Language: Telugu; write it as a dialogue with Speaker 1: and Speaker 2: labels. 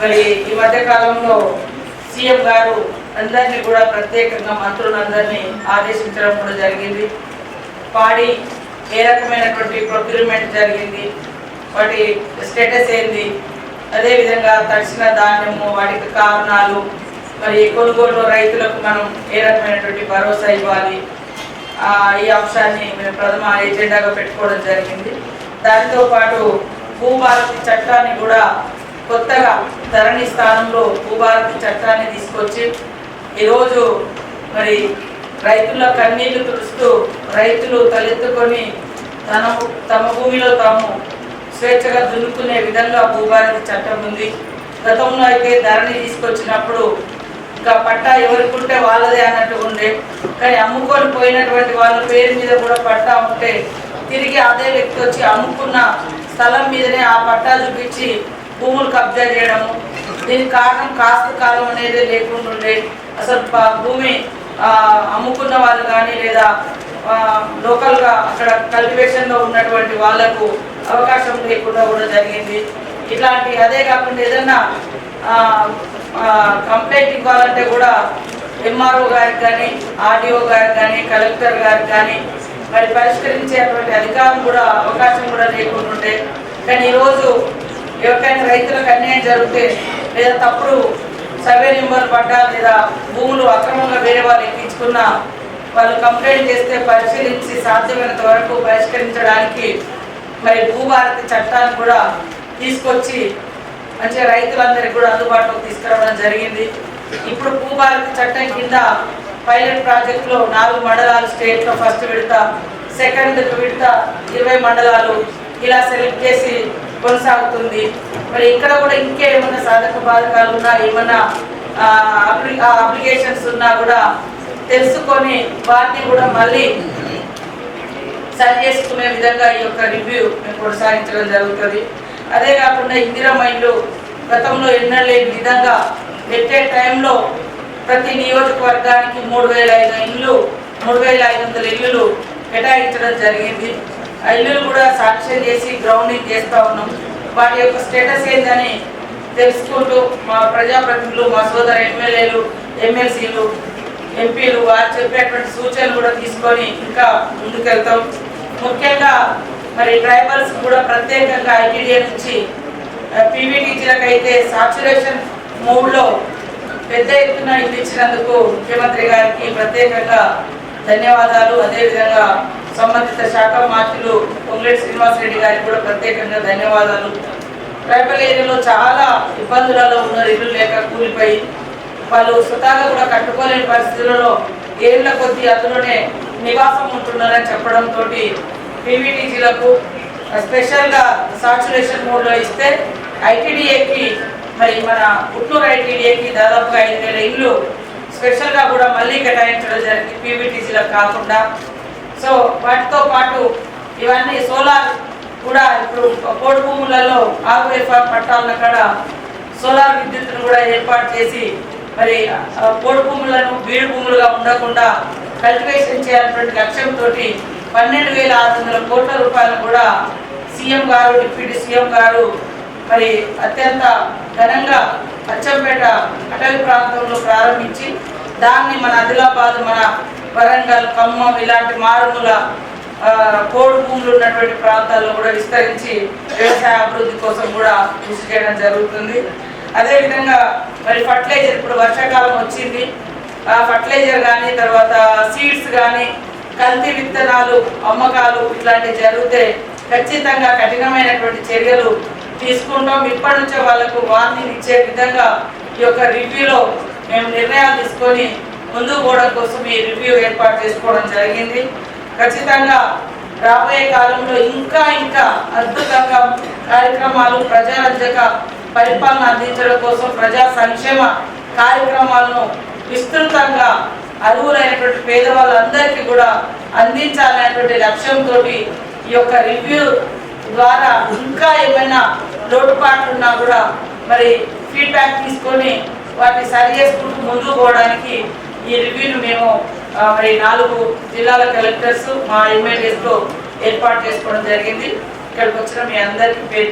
Speaker 1: మరి ఈ మధ్య కాలంలో సీఎం గారు అందరినీ కూడా ప్రత్యేకంగా మంత్రులందరినీ ఆదేశించడం కూడా జరిగింది. పాడి ఏ రకమైనటువంటి ప్రొక్యూర్మెంట్ జరిగింది వాటి స్టేటస్ ఏంది అదేవిధంగా తడిసిన ధాన్యము వాటికి కారణాలు మరి కొనుగోలు రైతులకు మనం ఏ రకమైనటువంటి భరోసా ఇవ్వాలి ఆ, ఈ అంశాన్ని మేము ప్రథమ ఎజెండాగా పెట్టుకోవడం జరిగింది. దానితో పాటు భూభారతి చట్టాన్ని కూడా కొత్తగా ధరణి స్థానంలో భూభారతి చట్టాన్ని తీసుకొచ్చి ఈరోజు మరి రైతుల కన్నీళ్ళు తుడుస్తూ రైతులు తలెత్తుకొని తన తమ భూమిలో తాము స్వేచ్ఛగా దున్నుకునే విధంగా భూభారతి చట్టం ఉంది. గతంలో అయితే ధరణి తీసుకొచ్చినప్పుడు ఇంకా పట్టా ఎవరికి ఉంటే వాళ్ళదే అన్నట్టు ఉండే. కానీ అమ్ముకొని పోయినటువంటి వాళ్ళ పేరు మీద కూడా పట్టా ఉంటే తిరిగి అదే వ్యక్తి వచ్చి అమ్ముకున్న స్థలం మీదనే ఆ పట్టా చూపించి భూములు కబ్జా చేయడము. దీనికి కారణం కాస్త కాలం అనేది లేకుండా ఉండే అసలు భూమి అమ్ముకున్న వాళ్ళు కానీ లేదా లోకల్గా అక్కడ కల్టివేషన్లో ఉన్నటువంటి వాళ్ళకు అవకాశం లేకుండా కూడా జరిగింది. ఇట్లాంటి అదే కాకుండా ఏదన్నా కంప్లైంట్ ఇవ్వాలంటే కూడా ఎంఆర్ఓ గారికి కానీ ఆర్డీఓ గారికి కానీ కలెక్టర్ గారికి కానీ మరి పరిష్కరించేటువంటి అధికారం కూడా అవకాశం కూడా లేకుండా ఉండే కానీ ఈరోజు ఎవరికైనా రైతులకు అన్యాయం జరిగితే లేదా తప్పుడు సర్వే నెంబర్ పడ్డా లేదా భూములు అక్రమంగా వేరే వాళ్ళు ఎక్కించుకున్నా వాళ్ళు కంప్లైంట్ చేస్తే పరిశీలించి సాధ్యమైనంత వరకు పరిష్కరించడానికి మరి భూభారతి చట్టాన్ని కూడా తీసుకొచ్చి మంచిగా రైతులందరికీ కూడా అందుబాటులోకి తీసుకురావడం జరిగింది. ఇప్పుడు భూభారతి చట్టం కింద పైలట్ ప్రాజెక్టులో నాలుగు మండలాలు స్టేట్లో ఫస్ట్ విడత సెకండ్ విడత ఇరవై మండలాలు ఇలా సెలెక్ట్ చేసి కొనసాగుతుంది. మరి ఇక్కడ కూడా ఇంకేమైనా సాధక బాధకాలు ఉన్నా ఏమైనా అప్లికేషన్స్ ఉన్నా కూడా తెలుసుకొని వాటిని కూడా మళ్ళీ సరి చేసుకునే విధంగా ఈ యొక్క రివ్యూ మేము కొనసాగించడం జరుగుతుంది. అదే కాకుండా ఇందిరా మైండ్లు గతంలో ఎన్నలేని విధంగా పెట్టే టైంలో ప్రతి నియోజకవర్గానికి మూడు వేల ఐదు ఇళ్ళు మూడు వేల ఐదు వందల ఇల్లులు కేటాయించడం జరిగింది. ఇల్లులు కూడా సాక్ష్యం చేసి గ్రౌండింగ్ చేస్తూ ఉన్నాం. వాటి యొక్క స్టేటస్ ఏందని తెలుసుకుంటూ మా ప్రజాప్రతినిధులు మా సోదర ఎమ్మెల్యేలు ఎమ్మెల్సీలు ఎంపీలు వారు చెప్పేటువంటి సూచనలు కూడా తీసుకొని ఇంకా ముందుకెళ్తాం. ముఖ్యంగా మరి ట్రైబల్స్ కూడా ప్రత్యేకంగా ఐటీడీఏ నుంచి పీవీ అయితే సాచురేషన్ మూడ్లో పెద్ద ఎత్తున ఇచ్చినందుకు ముఖ్యమంత్రి గారికి ప్రత్యేకంగా ధన్యవాదాలు. అదేవిధంగా సంబంధిత శాఖ మార్చులు పొంగులేటి శ్రీనివాసరెడ్డి గారికి కూడా ప్రత్యేకంగా ధన్యవాదాలు. ట్రైబల్ ఏరియాలో చాలా ఇబ్బందులలో ఉన్నారు ఇల్లు లేక కూలిపోయి వాళ్ళు సుతాగా కూడా కట్టుకోలేని పరిస్థితులలో ఏళ్ళ కొద్దీ అందులోనే నివాసం ఉంటున్నారని చెప్పడంతో పీవీటీజీలకు స్పెషల్గా సాచురేషన్ మోడ్లో ఇస్తే ఐటీడీఏకి మరి మన పుట్టూరు ఐటీడీఏకి దాదాపుగా ఐదు వేల ఇల్లు స్పెషల్గా కూడా మళ్ళీ కేటాయించడం జరిగింది. పీవీటీజీలకు కాకుండా సో వాటితో పాటు ఇవన్నీ సోలార్ కూడా ఇప్పుడు పోడు భూములలో ఆరు పట్టాలను పట్టాల సోలార్ విద్యుత్తును కూడా ఏర్పాటు చేసి మరి ఆ, పోడు భూములను బీడు భూములుగా ఉండకుండా కల్టివేషన్ చేయాలన్నటువంటి లక్ష్యంతో పన్నెండు వేల ఆరు వందల కోట్ల రూపాయలు కూడా సీఎం గారు డిప్యూటీ సీఎం గారు మరి అత్యంత ఘనంగా అచ్చంపేట అటవీ ప్రాంతంలో ప్రారంభించి దాన్ని మన ఆదిలాబాద్ మన వరంగల్ ఖమ్మం ఇలాంటి మారుమూల కోడి భూములు ఉన్నటువంటి ప్రాంతాల్లో కూడా విస్తరించి వ్యవసాయ అభివృద్ధి కోసం కూడా కృషి చేయడం జరుగుతుంది. అదేవిధంగా మరి ఫర్టిలైజర్ ఇప్పుడు వర్షాకాలం వచ్చింది. ఆ ఫర్టిలైజర్ కానీ తర్వాత సీడ్స్ కానీ కల్తీ విత్తనాలు అమ్మకాలు ఇట్లాంటివి జరిగితే ఖచ్చితంగా కఠినమైనటువంటి చర్యలు తీసుకుంటాం. ఇప్పటి నుంచే వాళ్ళకు వార్నింగ్ ఇచ్చే విధంగా ఈ యొక్క రివ్యూలో మేము నిర్ణయాలు తీసుకొని ముందు పోవడం కోసం ఈ రివ్యూ ఏర్పాటు చేసుకోవడం జరిగింది. ఖచ్చితంగా రాబోయే కాలంలో ఇంకా ఇంకా అద్భుతంగా కార్యక్రమాలు ప్రజారంజక పరిపాలన అందించడం కోసం ప్రజా సంక్షేమ కార్యక్రమాలను విస్తృతంగా అర్హులైనటువంటి పేదవాళ్ళందరికీ కూడా అందించాలనేటువంటి లక్ష్యంతో ఈ యొక్క రివ్యూ ద్వారా ఇంకా ఏమైనా లోటుపాట్లు ఉన్నా కూడా మరి ఫీడ్బ్యాక్ తీసుకొని వాటిని సరి చేసుకుంటూ ముందుకు పోవడానికి ఈ రివ్యూను మేము మరి నాలుగు జిల్లాల కలెక్టర్స్ మా ఎమ్మెల్యేస్తో ఏర్పాటు చేసుకోవడం జరిగింది. ఇక్కడికి వచ్చిన మీ అందరికీ పేరు